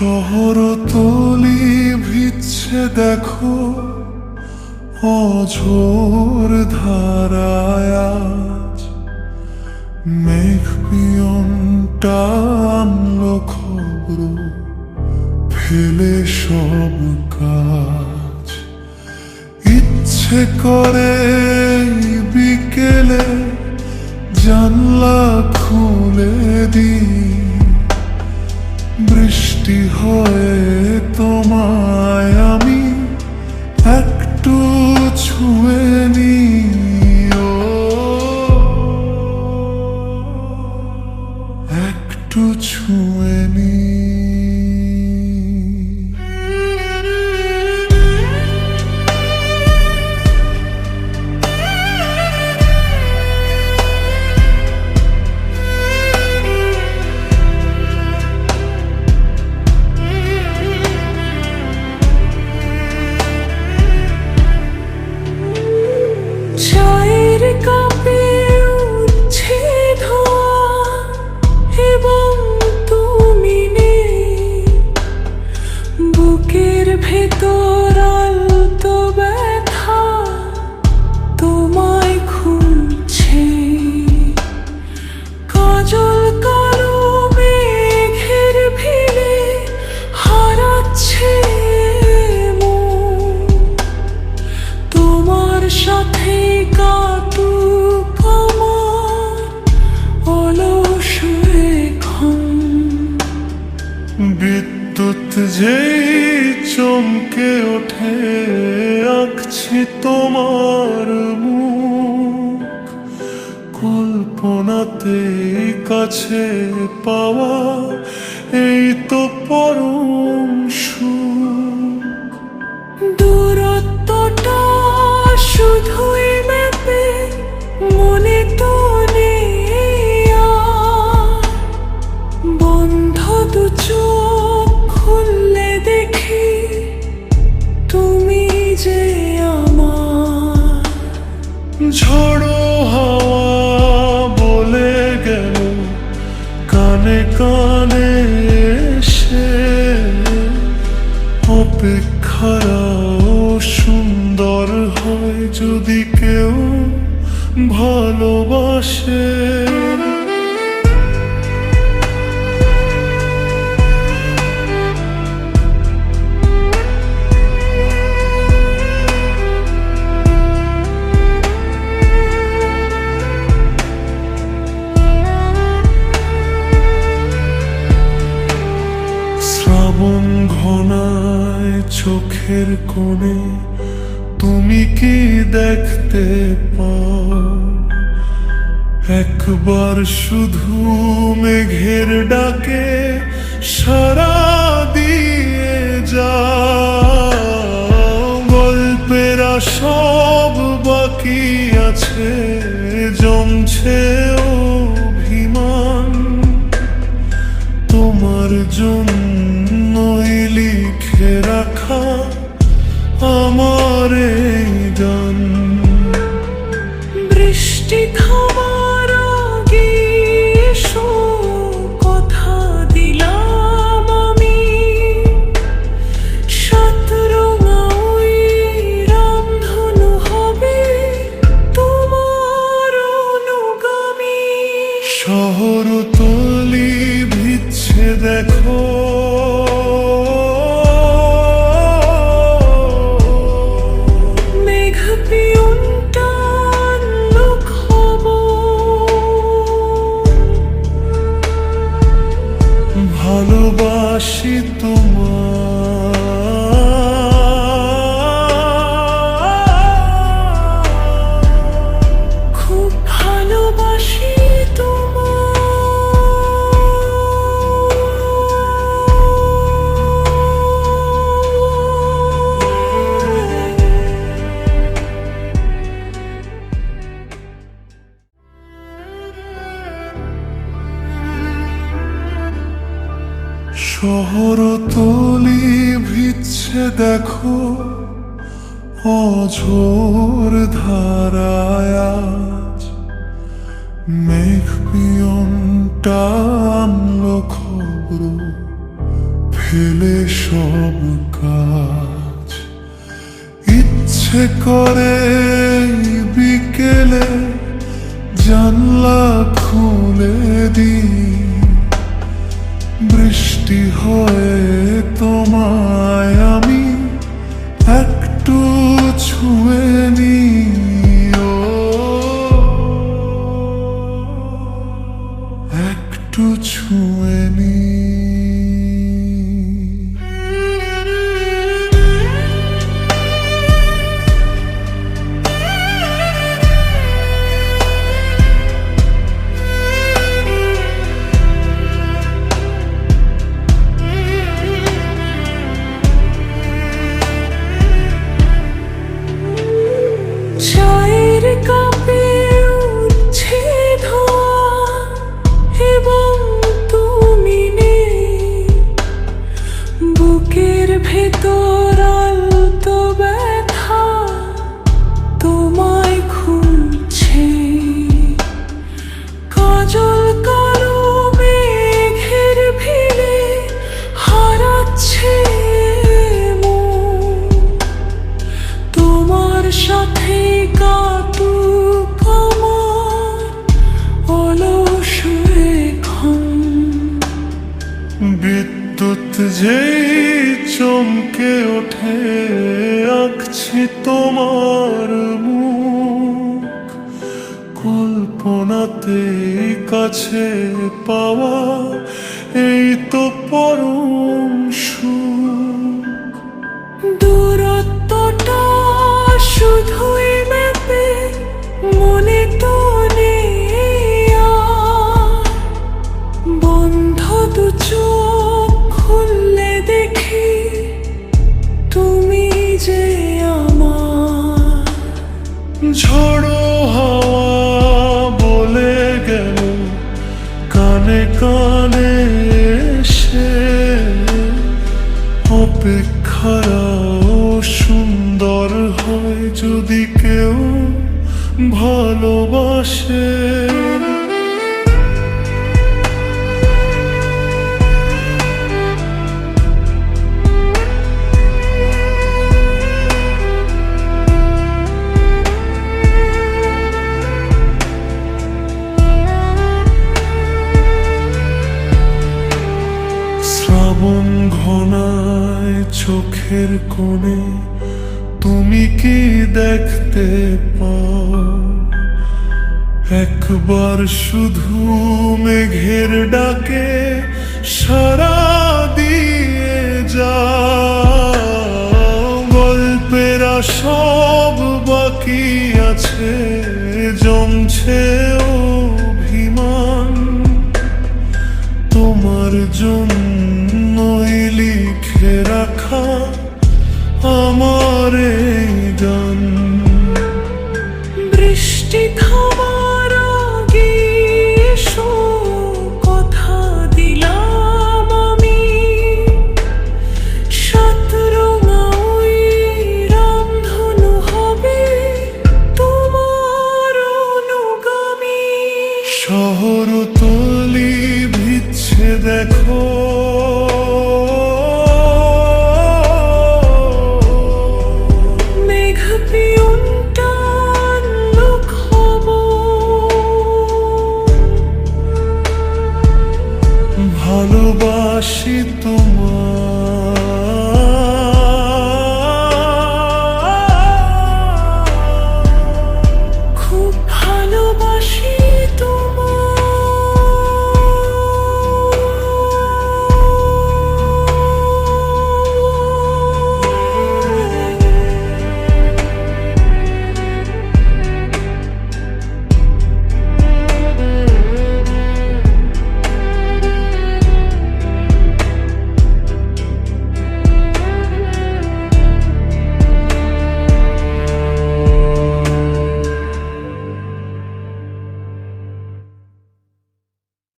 শহর তলি ভিচ্ছে দেখো, অঝোর ধারায় আজ। মেঘ পিয়নটা খবর, ফেলে সব কাজ। ইচ্ছে করে বিকেলে জানলা খুলে দিই। হয়ে। বিদ্যুৎ যেই চমকে ওঠে, আঁকছি তোমার মুখ। কল্পনাতে কাছে পাওয়া এই তো পরম সুখ। দূরত্বটা শুধুই ঝড়ো হাওয়া বলে গেল কানে কানে এসে। অপেক্ষারাও সুন্দর হয় যদি কেউ ভালোবাসে। শ্রাবণ ঘনায় চোখের কোণে তুমি কি দেখতে পাও? একবার শুধু মেঘের ডাকে সারা দিয়ে যাও। গল্পেরা সব বাকি আছে, জমছে শহর তলি ভিচ্ছে দেখো ভালোবাসি তোমার শহর তলি ভিচ্ছে দেখো, অঝোর ধারায় আজ। মেঘ পিয়নটা খবর, ফেলে সব কাজ। ইচ্ছে করে একটু ছুঁয়ে নিই সাথে কাটুক আমার অলস এখন বিদ্যুৎ যেই চমকে ওঠে আঁকছি তোমার মুখ। কল্পনাতে কাছে পাওয়া এই তো পরম সুখ। দূরত্বটা শুধুই ম্যাপে মনে বন্ধ দু চোখ খুললে তুমি যে ঝড়ো হাওয়া বলে গেল কানে কানে এসে? অপেক্ষারাও সুন্দর হয় যদি কেউ ভালোবাসে। শ্রাবণ ঘনায় চোখের কোণে কি দেখতে পাও? একবার শুধু মেঘের ডাকে সারা দিয়ে যাও। গল্পের সব বাকি আছে, জমছে অভিমান। তোমার জন্যই